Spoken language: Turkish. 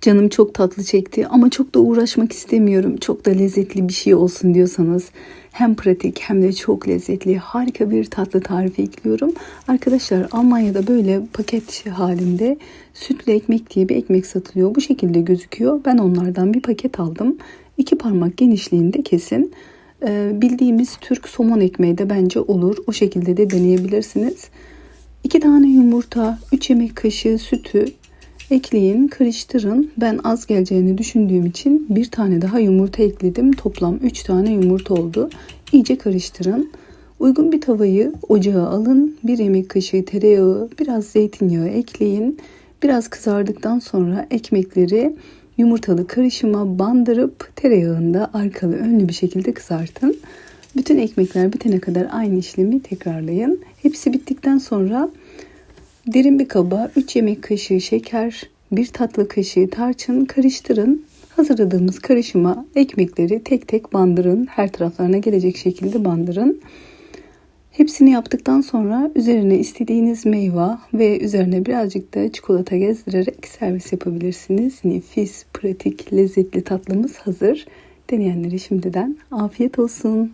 Canım çok tatlı çekti ama çok da uğraşmak istemiyorum. Çok da lezzetli bir şey olsun diyorsanız hem pratik hem de çok lezzetli harika bir tatlı tarifi ekliyorum. Arkadaşlar Almanya'da böyle paket halinde sütlü ekmek diye bir ekmek satılıyor. Bu şekilde gözüküyor. Ben onlardan bir paket aldım. İki parmak genişliğinde kesin. Ee, bildiğimiz Türk somon ekmeği de bence olur. O şekilde de deneyebilirsiniz. 2 tane yumurta, 3 yemek kaşığı sütü ekleyin, karıştırın. Ben az geleceğini düşündüğüm için bir tane daha yumurta ekledim. Toplam 3 tane yumurta oldu. İyice karıştırın. Uygun bir tavayı ocağa alın. 1 yemek kaşığı tereyağı, biraz zeytinyağı ekleyin. Biraz kızardıktan sonra ekmekleri yumurtalı karışıma bandırıp tereyağında arkalı önlü bir şekilde kızartın. Bütün ekmekler bitene kadar aynı işlemi tekrarlayın. Hepsi bittikten sonra derin bir kaba 3 yemek kaşığı şeker, 1 tatlı kaşığı tarçın karıştırın. Hazırladığımız karışıma ekmekleri tek tek bandırın. Her taraflarına gelecek şekilde bandırın. Hepsini yaptıktan sonra üzerine istediğiniz meyve ve üzerine birazcık da çikolata gezdirerek servis yapabilirsiniz. Nefis, pratik, lezzetli tatlımız hazır. Deneyenlere şimdiden afiyet olsun.